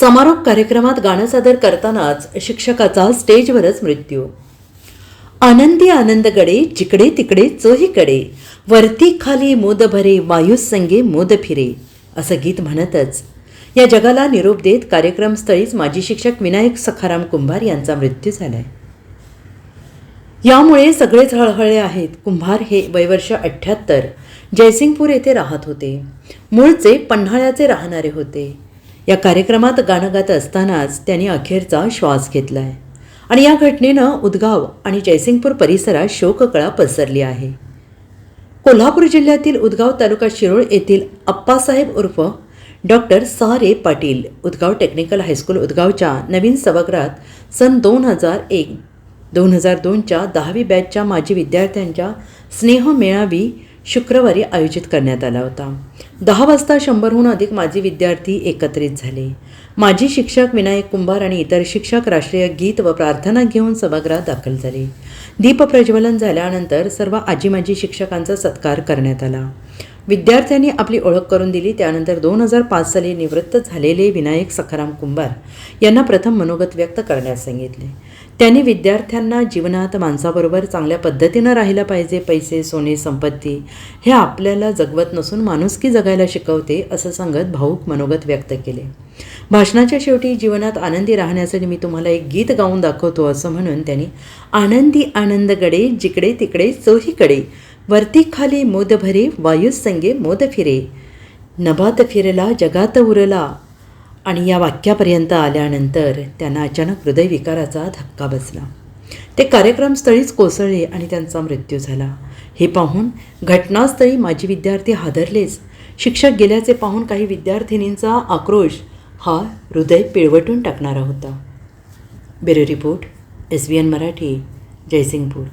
समारोप कार्यक्रमात गाणं सादर करतानाच शिक्षकाचा स्टेजवरच मृत्यू. आनंदी आनंदगडे जिकडे तिकडे चोहीकडे वरती खाली मोद भरे वायुस संगे मोद फिरे असं गीत म्हणतच. या जगाला निरोप देत कार्यक्रमस्थळीच माजी शिक्षक विनायक सखाराम कुंभार यांचा मृत्यू झालाय. यामुळे सगळेच हळहळे आहेत. कुंभार हे वयवर्ष अठ्ठ्याहत्तर जयसिंगपूर येथे राहत होते. मूळचे पन्हाळ्याचे राहणारे होते. या कार्यक्रमात गाणं गात असतानाच त्यांनी अखेरचा श्वास घेतलाय. आणि या घटनेनं उदगाव आणि जयसिंगपूर परिसरात शोककळा पसरली आहे. कोल्हापूर जिल्ह्यातील उदगाव तालुका शिरोळ येथील अप्पासाहेब उर्फ doctor Sare Patil Udgaon technical high school उदगावच्या नवीन सभागृहात सन दोन हजार एक दोन हजार दोनच्या दहावी बॅचच्या माजी विद्यार्थ्यांच्या स्नेह मेळावी शुक्रवारी आयोजित करण्यात आला होता. दहा वाजता शंभरहून अधिक माजी विद्यार्थी एकत्रित झाले. माजी शिक्षक विनायक कुंभार आणि इतर शिक्षक राष्ट्रीय गीत व प्रार्थना घेऊन सभागृहात दाखल झाले. दीपप्रज्वलन झाल्यानंतर सर्व आजी माजी शिक्षकांचा सत्कार करण्यात आला. विद्यार्थ्यांनी आपली ओळख करून दिली. त्यानंतर दोन हजार पाच साली निवृत्त झालेले विनायक सखाराम कुंभार यांना प्रथम मनोगत व्यक्त करण्यास सांगितले. त्यांनी विद्यार्थ्यांना जीवनात माणसाबरोबर चांगल्या पद्धतीनं राहिलं पाहिजे. पैसे सोने संपत्ती हे आपल्याला जगवत नसून माणुसकी जगायला शिकवते असं सांगत भाऊक मनोगत व्यक्त केले. भाषणाच्या शेवटी जीवनात आनंदी राहण्यासाठी मी तुम्हाला एक गीत गाऊन दाखवतो असं म्हणून त्यांनी आनंदी आनंदगडे जिकडे तिकडे चोहीकडे वरती खाली मोद भरे वायुसंगे मोद फिरे नभात फिरला जगात उरला. आणि या वाक्यापर्यंत आल्यानंतर त्यांना अचानक हृदयविकाराचा धक्का बसला. ते कार्यक्रमस्थळीच कोसळले आणि त्यांचा मृत्यू झाला. हे पाहून घटनास्थळी माजी विद्यार्थी हादरलेच. शिक्षक गेल्याचे पाहून काही विद्यार्थिनींचा आक्रोश हा हृदय पिळवटून टाकणारा होता. Bureau report S B N Marathi Jaysingpur.